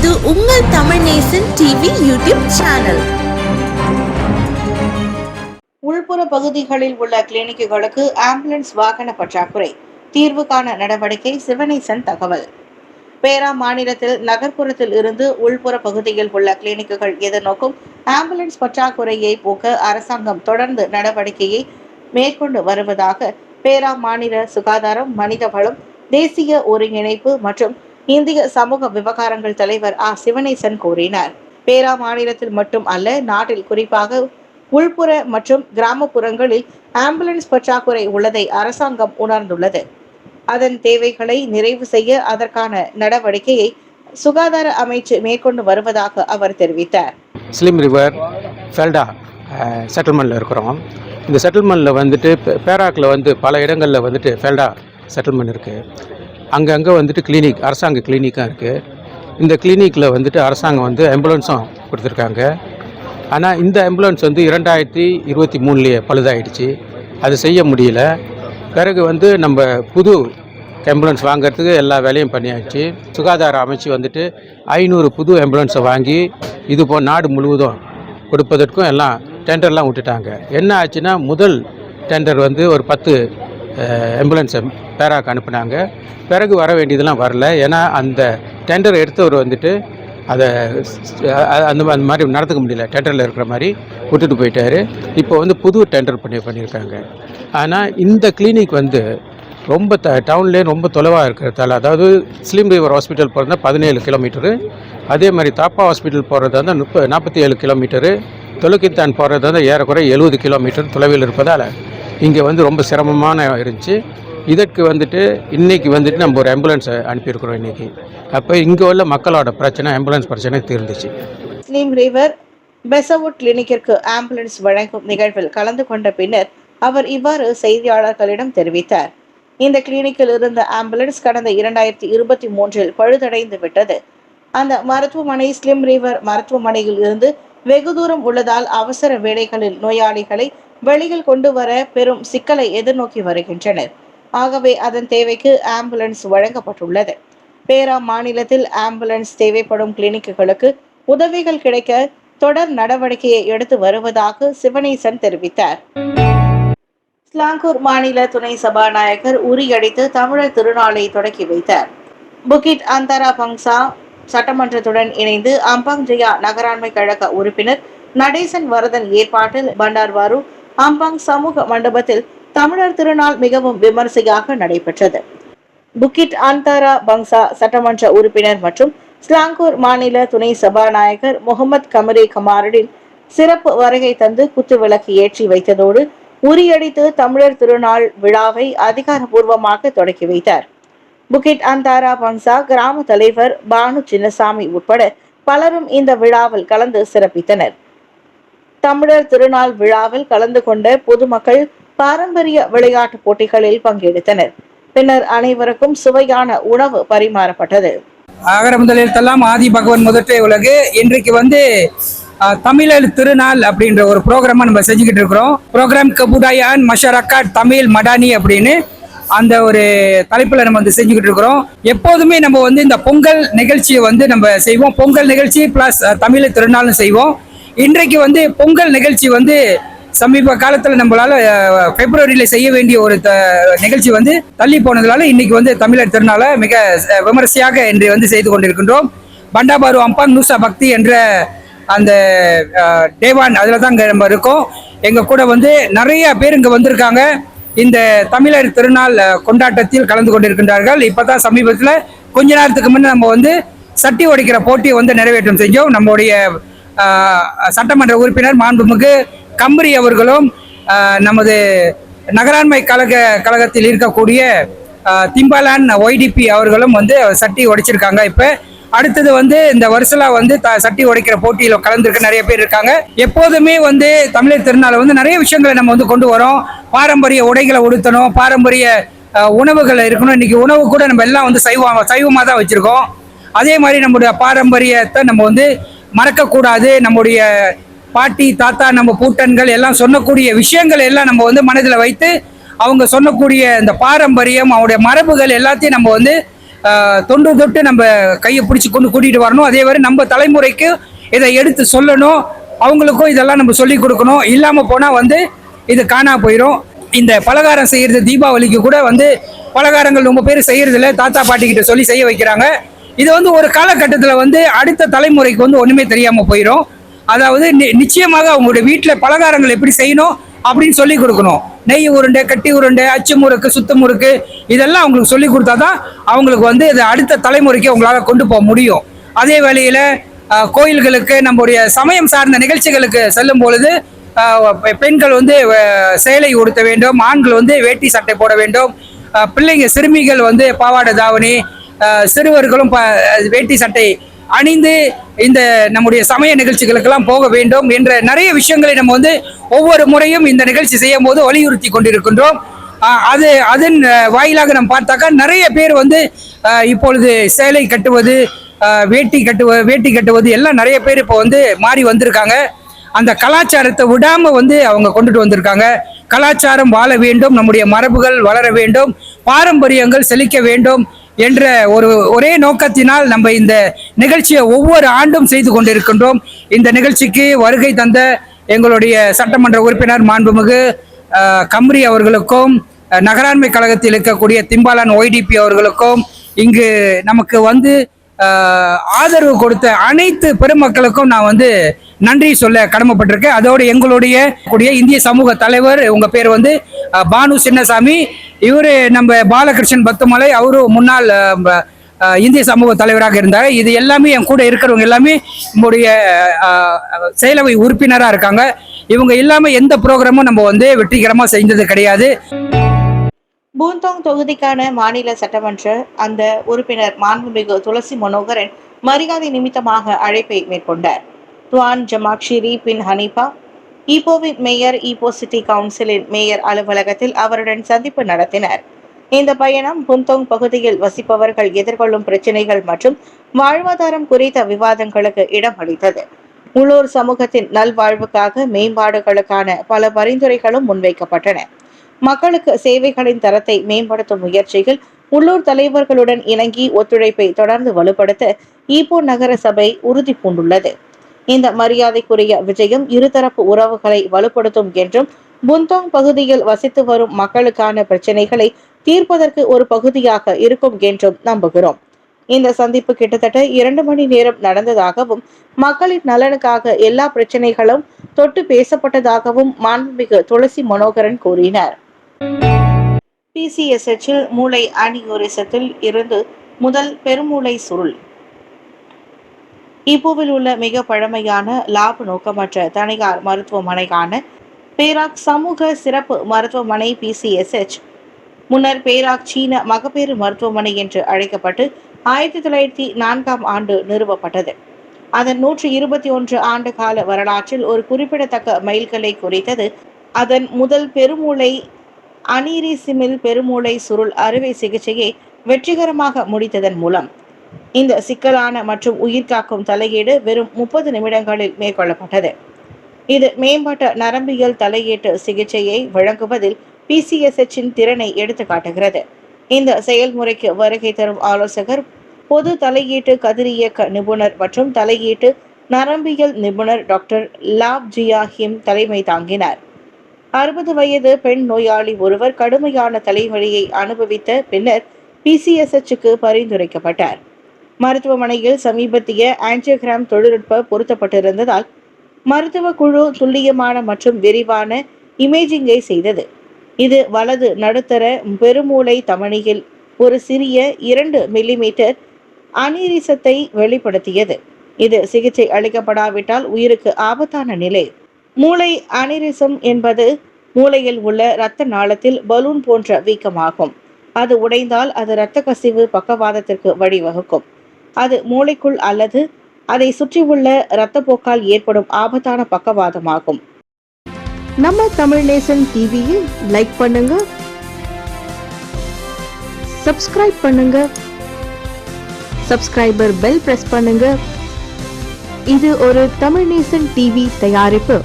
இது உங்கள் Tamil Nesan TV YouTube channel. உள்புற பகுதிகளில் உள்ள கிளினிக்குகளுக்கு ஆம்புலன்ஸ் வாகன பற்றாக்குறை. தீர்வு காண நடவடிக்கை சிவனேசன் தகவல். பேரா மாநிலத்தில் நகர்ப்புறத்தில் இருந்து உள்புற பகுதியில் உள்ள கிளினிக்குகள் எதிர்நோக்கும் ஆம்புலன்ஸ் பற்றாக்குறையை போக்க அரசாங்கம் தொடர்ந்து நடவடிக்கையை மேற்கொண்டு வருவதாக பேரா மாநில சுகாதாரம் மனிதவளம் தேசிய ஒருங்கிணைப்பு மற்றும் இந்திய சமூக விவகாரங்கள் தலைவர் ஆ. சிவனேசன் கூறினார். பேரா மாநிலத்தில் மட்டும் அல்ல நாட்டில் குறிப்பாக உள்புற மற்றும் கிராமப்புறங்களில் ஆம்புலன்ஸ் பற்றாக்குறை உள்ளதை அரசாங்கம் உணர்ந்துள்ளது. அதன் தேவைகளை நிறைவு செய்ய அதற்கான நடவடிக்கையை சுகாதார அமைச்சு மேற்கொண்டு வருவதாக அவர் தெரிவித்தார். ஸ்லிம் ரிவர் ஃபெல்டா செட்டில்மெண்ட்டில் இருக்கிறோம். இந்த செட்டில்மெண்ட்டில் வந்துட்டு பேராக்கில் வந்து பல இடங்களில் வந்துட்டு ஃபெல்டா செட்டில்மெண்ட் இருக்குது அங்கங்கே வந்துட்டு கிளினிக் அரசாங்க கிளினிக்காக இருக்குது இந்த கிளினிக்கில் வந்துட்டு அரசாங்கம் வந்து ஆம்புலன்ஸும் கொடுத்துருக்காங்க. ஆனால் இந்த ஆம்புலன்ஸ் வந்து இரண்டாயிரத்தி இருபத்தி மூணுலேயே பழுதாயிடுச்சு. அது செய்ய முடியல. பிறகு வந்து நம்ம புது ஆம்புலன்ஸ் வாங்குறதுக்கு எல்லா வேலையும் பண்ணியாச்சு. சுகாதார அமைச்சு வந்துட்டு ஐநூறு புது ஆம்புலன்ஸை வாங்கி இது போ நாடு முழுவதும் கொடுப்பதற்கும் எல்லாம் டெண்டர்லாம் விட்டுட்டாங்க. என்ன ஆச்சுன்னா முதல் டெண்டர் வந்து ஒரு பத்து ஆம்புலன்ஸை பேராக்கு அனுப்புனாங்க. பிறகு வர வேண்டியதெல்லாம் வரல. ஏன்னா அந்த டெண்டர் எடுத்தவர் வந்துட்டு அதை அந்த அந்த மாதிரி நடத்துக்க முடியல. டெண்டரில் இருக்கிற மாதிரி விட்டுட்டு போயிட்டார். இப்போ வந்து புது டெண்டர் பண்ணி பண்ணியிருக்காங்க. ஆனால் இந்த கிளினிக் வந்து ரொம்ப த டவுன்லேயே ரொம்ப தொலைவாக இருக்கிறதால அதாவது ஸ்லிம் ரிவர் ஹாஸ்பிட்டல் போகிறதா பதினேழு கிலோமீட்டரு அதே மாதிரி தாப்பா ஹாஸ்பிட்டல் போகிறதா இருந்தால் முப்ப நாற்பத்தி ஏழு கிலோமீட்டரு தொலைக்கித்தான் போகிறதா இருந்தால் ஏறக்குறைய எழுபது கிலோமீட்டர் தொலைவில் இருப்பதால் இங்கே வந்து ரொம்ப சிரமமான இருந்துச்சு. இதற்கு வந்துட்டு இன்றைக்கி வந்துட்டு நம்ம ஒரு ஆம்புலன்ஸை அனுப்பியிருக்கிறோம் இன்றைக்கி அப்போ இங்கே உள்ள மக்களோட பிரச்சனை ஆம்புலன்ஸ் பிரச்சனை தீர்ந்துச்சு. ஸ்லீம் ரிவர் பெசவுட் கிளினிக்கிற்கு ஆம்புலன்ஸ் வழங்கும் நிகழ்வில் கலந்து கொண்ட பின்னர் அவர் இவ்வாறு செய்தியாளர்களிடம் தெரிவித்தார். இந்த கிளினிக்கில் இருந்த ஆம்புலன்ஸ் கடந்த இரண்டாயிரத்தி இருபத்தி மூன்றில் பழுதடைந்து விட்டது. அந்த மருத்துவமனை ஸ்லிம் ரிவர் மருத்துவமனையில் இருந்து வெகு தூரம் உள்ளதால் அவசர வேலைகளில் நோயாளிகளை வெளியில் கொண்டு வர பெரும் சிக்கலை எதிர்நோக்கி வருகின்றனர். ஆகவே அதன் தேவைக்கு ஆம்புலன்ஸ் வழங்கப்பட்டுள்ளது. பேரா மாநிலத்தில் ஆம்புலன்ஸ் தேவைப்படும் கிளினிக்குகளுக்கு உதவிகள் கிடைக்க தொடர் நடவடிக்கையை எடுத்து வருவதாக சிவனேசன் தெரிவித்தார். ஸ்லாங்கூர் மாநில துணை சபாநாயகர் உரியடித்து தமிழர் திருநாளை தொடக்கி வைத்தார். புகிட் அந்தரா பங்சா சட்டமன்றத்துடன் இணைந்து அம்பாங் ஜெயா நகராண்மை கழக உறுப்பினர் நடேசன் வரதன் ஏற்பாட்டில் பண்டார்வாரு அம்பாங் சமூக மண்டபத்தில் தமிழர் திருநாள் மிகவும் விமரிசையாக நடைபெற்றது. புக்கிட் அந்தாரா பங்சா சட்டமன்ற உறுப்பினர் மற்றும் ஸ்லாங்கூர் மாநில துணை சபாநாயகர் முகமது கமரே கமாரடின் சிறப்பு வருகை தந்து குத்துவிளக்கு ஏற்றி வைத்ததோடு உரியடித்து தமிழர் திருநாள் விழாவை அதிகாரபூர்வமாக தொடக்கி வைத்தார். புக்கிட் அந்தாரா பங்சா கிராம தலைவர் பானு சின்னசாமி உட்பட பலரும் இந்த விழாவில் கலந்து சிறப்பித்தனர். தமிழர் திருநாள் விழாவில் கலந்து கொண்ட பொதுமக்கள் பாரம்பரிய விளையாட்டுப் போட்டிகளில் பங்கெடுத்தனர். பின்னர் அனைவருக்கும் சுவையான உணவு பரிமாறப்பட்டது. ஆகர முதலில் தல்லாம் ஆதி பகவன் முதற்றே உலகு. இன்றைக்கு வந்து தமிழர் திருநாள் அப்படின்ற ஒரு ப்ரோக்ராமை நம்ம செஞ்சுக்கிட்டு இருக்கிறோம். ப்ரோக்ராம் கபுடாயான் மஷரக்கா தமிழ் மடானி அப்படின்னு அந்த ஒரு தலைப்பில் நம்ம வந்து செஞ்சுக்கிட்டு இருக்கிறோம். எப்போதுமே நம்ம வந்து இந்த பொங்கல் நிகழ்ச்சியை வந்து நம்ம செய்வோம். பொங்கல் நிகழ்ச்சி ப்ளஸ் தமிழர் திருநாள்னு செய்வோம். இன்றைக்கு வந்து பொங்கல் நிகழ்ச்சி வந்து சமீப காலத்தில் நம்மளால அஹ், பிப்ரவரியில செய்ய வேண்டிய ஒரு த- நிகழ்ச்சி வந்து தள்ளி போனதுனால இன்னைக்கு வந்து தமிழர் திருநாளை மிக அஹ், விமரிசையாக இன்று வந்து செய்து கொண்டிருக்கின்றோம். பண்டாபாரு அம்பாங் நூசா பக்தி என்ற அந்த தேவான் அதில் தான் இங்கே நம்ம இருக்கோம். எங்கள் கூட வந்து நிறைய பேர் இங்கே வந்திருக்காங்க. இந்த தமிழர் திருநாள் கொண்டாட்டத்தில் கலந்து கொண்டிருக்கின்றார்கள். இப்போ தான் சமீபத்தில் கொஞ்ச நேரத்துக்கு முன்னே நம்ம வந்து சட்டி உடைக்கிற போட்டியை வந்து நிறைவேற்றம் செஞ்சோம். நம்மளுடைய சட்டமன்ற உறுப்பினர் மாண்புமிகு கம்பரி அவர்களும் நமது நகராண்மை கழக கழகத்தில் இருக்கக்கூடிய திம்பாலான் ஒய்டிபி அவர்களும் வந்து சட்டி உடைச்சிருக்காங்க இப்போ. அடுத்தது வந்து இந்த வருஷலா வந்து த சட்டி உடைக்கிற போட்டியில் கலந்துருக்க நிறைய பேர் இருக்காங்க. எப்போதுமே வந்து தமிழர் திருநாளை வந்து நிறைய விஷயங்களை நம்ம வந்து கொண்டு வரோம். பாரம்பரிய உடைகளை உடுத்தணும் பாரம்பரிய உணவுகள் இருக்கணும். இன்றைக்கி உணவு கூட நம்ம எல்லாம் வந்து சைவம் சைவமாக தான் வச்சுருக்கோம். அதே மாதிரி நம்முடைய பாரம்பரியத்தை நம்ம வந்து மறக்கக்கூடாது. நம்முடைய பாட்டி தாத்தா நம்ம பூட்டன்கள் எல்லாம் சொல்லக்கூடிய விஷயங்கள் எல்லாம் நம்ம வந்து மனதில் வைத்து அவங்க சொல்லக்கூடிய இந்த பாரம்பரியம் அவருடைய மரபுகள் எல்லாத்தையும் நம்ம வந்து தொண்டு தொன்று தொட்டு நம்ம கையை பிடிச்சி கொண்டு கூட்டிகிட்டு வரணும். அதே மாதிரி நம்ம தலைமுறைக்கு இதை எடுத்து சொல்லணும். அவங்களுக்கும் இதெல்லாம் நம்ம சொல்லி கொடுக்கணும். இல்லாமல் போனால் வந்து இது காணா போயிடும் இந்த பலகாரம் செய்கிறது தீபாவளிக்கு கூட வந்து பலகாரங்கள் ரொம்ப பேர் செய்கிறதில்ல தாத்தா பாட்டிக்கிட்ட சொல்லி செய்ய வைக்கிறாங்க. இது வந்து ஒரு காலகட்டத்தில் வந்து அடுத்த தலைமுறைக்கு வந்து ஒன்றுமே தெரியாமல் போயிடும் அதாவது நி- நிச்சயமாக அவங்களுடைய வீட்டில் பலகாரங்கள் எப்படி செய்யணும் அப்படின்னு சொல்லி கொடுக்கணும். நெய் உருண்டை கட்டி உருண்டை அச்சு முறுக்கு சுத்த முறுக்கு இதெல்லாம் அவங்களுக்கு சொல்லி கொடுத்தா தான் அவங்களுக்கு வந்து இது அடுத்த தலைமுறைக்கு அவங்களால கொண்டு போக முடியும். அதே வேளையில் கோயில்களுக்கு நம்முடைய சமயம் சார்ந்த நிகழ்ச்சிகளுக்கு செல்லும் பொழுது பெண்கள் வந்து சேலை உடுத்த வேண்டும் ஆண்கள் வந்து வேட்டி சட்டை போட வேண்டும். பிள்ளைங்க சிறுமிகள் வந்து பாவாடை தாவணி சிறுவர்களும் ப- வேட்டி சட்டை அணிந்து இந்த நம்முடைய சமய நிகழ்ச்சிகளுக்கெல்லாம் போக வேண்டும் என்ற நிறைய விஷயங்களை நம்ம வந்து ஒவ்வொரு முறையும் இந்த நிகழ்ச்சி செய்யும் போது வலியுறுத்தி கொண்டிருக்கின்றோம். அது அதன் வாயிலாக நம்ம பார்த்தாக்கா நிறைய பேர் வந்து இப்பொழுது சேலை கட்டுவது வேட்டி கட்டுவ வேட்டி கட்டுவது எல்லாம் நிறைய பேர் இப்போ வந்து மாறி வந்திருக்காங்க. அந்த கலாச்சாரத்தை விடாமல் வந்து அவங்க கொண்டுட்டு வந்திருக்காங்க. கலாச்சாரம் வாழ வேண்டும் நம்முடைய மரபுகள் வளர வேண்டும் பாரம்பரியங்கள் செழிக்க வேண்டும் என்ற ஒரு ஒரே நோக்கத்தினால் நம்ம இந்த நிகழ்ச்சியை ஒவ்வொரு ஆண்டும் செய்து கொண்டிருக்கின்றோம். இந்த நிகழ்ச்சிக்கு வருகை தந்த எங்களுடைய சட்டமன்ற உறுப்பினர் மாண்புமிகு கம்ரி அவர்களுக்கும் நகராண்மை கழகத்தில் இருக்கக்கூடிய திம்பாலான் ஒய்டிபி அவர்களுக்கும் இங்கு நமக்கு வந்து ஆதரவு கொடுத்த அனைத்து பெருமக்களுக்கும் நான் வந்து நன்றி சொல்ல கடமைப்பட்டிருக்கேன் அதோடு எங்களுடைய கூடிய இந்திய சமூக தலைவர் உங்க பேர் வந்து பானு சின்னசாமி. இவரு நம்ம பாலகிருஷ்ணன் பத்துமலை அவரும் முன்னாள் இந்திய சமூக தலைவராக இருந்தார். இது எல்லாமே என் கூட இருக்கிறவங்க எல்லாமே நம்முடைய செயலவை உறுப்பினராக இருக்காங்க. இவங்க இல்லாமல் எந்த ப்ரோக்ராமும் நம்ம வந்து வெற்றிகரமாக செஞ்சது கிடையாது. பூந்தோங் தொகுதிக்கான மாநில சட்டமன்ற அந்த உறுப்பினர் மாண்புமிகு துளசி மனோகரன் மரியாதை நிமித்தமாக அழைப்பை மேற்கொண்டார். துவான் ஜமாக்ஷிரி பின் ஹனிபா ஈப்போவின் மேயர் ஈப்போ சிட்டி கவுன்சிலின் மேயர் அலுவலகத்தில் அவருடன் சந்திப்பு நடத்தினர். இந்த பயணம் புந்தோங் பகுதியில் வசிப்பவர்கள் எதிர்கொள்ளும் பிரச்சினைகள் மற்றும் வாழ்வாதாரம் குறித்த விவாதங்களுக்கு இடமளித்தது. உள்ளூர் சமூகத்தின் நல்வாழ்வுக்காக மேம்பாடுகளுக்கான பல பரிந்துரைகளும் முன்வைக்கப்பட்டன. மக்களுக்கு சேவைகளின் தரத்தை மேம்படுத்தும் முயற்சியில் உள்ளூர் தலைவர்களுடன் இணங்கி ஒத்துழைப்பை தொடர்ந்து வலுப்படுத்த ஈப்போ நகர சபை உறுதி பூண்டுள்ளது இந்த மரியாதைக்குரிய விஜயம் இருதரப்பு உறவுகளை வலுப்படுத்தும் என்றும் புந்தோங் பகுதியில் வசித்து வரும் மக்களுக்கான பிரச்சனைகளை தீர்ப்பதற்கு ஒரு பகுதியாக இருக்கும் என்றும் நம்புகிறோம். இந்த சந்திப்பு கிட்டத்தட்ட இரண்டு மணி நேரம் நடந்ததாகவும் மக்களின் நலனுக்காக எல்லா பிரச்சனைகளும் தொட்டு பேசப்பட்டதாகவும் மாண்புமிகு துளசி மனோகரன் கூறினார். பிசிஎஸ்எச்சில் மூளை அனியூரிசத்தில் இருந்து முதல் பெருமூளை சுருள். இப்போவில் உள்ள மிக பழமையான லாப நோக்கமற்ற தனியார் மருத்துவமனையான பேராக் சமூக சிறப்பு மருத்துவமனை பிசிஎஸ்எச் முன்னர் பேராக் சீன மகப்பேறு மருத்துவமனை என்று அழைக்கப்பட்டு ஆயிரத்தி தொள்ளாயிரத்தி நான்காம் ஆண்டு நிறுவப்பட்டது. அதன் நூற்றி இருபத்தி ஒன்று ஆண்டு கால வரலாற்றில் ஒரு குறிப்பிடத்தக்க மைல்கல்லை குறித்தது. அதன் முதல் பெருமூளை அனீரிசிமில் பெருமூளை சுருள் அறுவை சிகிச்சையை வெற்றிகரமாக முடித்ததன் மூலம். இந்த சிக்கலான மற்றும் உயிர்காக்கும் தலையீடு வெறும் முப்பது நிமிடங்களில் மேற்கொள்ளப்பட்டது. இது மேம்பட்ட நரம்பியல் தலையீட்டு சிகிச்சையை வழங்குவதில் பிசிஎஸ்எச்சின் திறனை எடுத்து காட்டுகிறது இந்த செயல்முறைக்கு வருகை தரும் ஆலோசகர் பொது தலையீட்டு கதிரியக்க நிபுணர் மற்றும் தலையீட்டு நரம்பியல் நிபுணர் டாக்டர் லாப் ஜியாஹிம் தலைமை தாங்கினார். அறுபது வயது பெண் நோயாளி ஒருவர் கடுமையான தலைவலியை அனுபவித்த பின்னர் பிசிஎஸ்ஹெச்சுக்கு பரிந்துரைக்கப்பட்டார். மருத்துவமனையில் சமீபத்திய ஆன்ஜியோகிராம் தொழில்நுட்ப பொருத்தப்பட்டிருந்ததால் மருத்துவ குழு துல்லியமான மற்றும் விரிவான இமேஜிங்கை செய்தது. இது வலது நடுத்தர பெருமூளை தமனியில் ஒரு சிறிய இரண்டு மில்லிமீட்டர் அநீரிசத்தை வெளிப்படுத்தியது. இது சிகிச்சை அளிக்கப்படாவிட்டால் உயிருக்கு ஆபத்தான நிலை. மூளை அனிரிசம் என்பது மூளையில் உள்ள இரத்த நாளத்தில் பலூன் போன்ற வீக்கமாகும். அது உடைந்தால் அது இரத்த கசிவு பக்கவாதத்திற்கு வழிவகுக்கும். அது மூளைக்குள் அல்லது அதை சுற்றியுள்ள இரத்தப்போக்கால் ஏற்படும் ஆபத்தான பக்கவாதமாகும். நம்ம தமிழ் நேசன் டிவியில் லைக் பண்ணுங்க. சப்ஸ்கிரைப் பண்ணுங்க. சப்ஸ்கிரைபர் பெல் பிரஸ் பண்ணுங்க. இது ஒரு தமிழ் நேசன் டிவி தயாரிப்பு.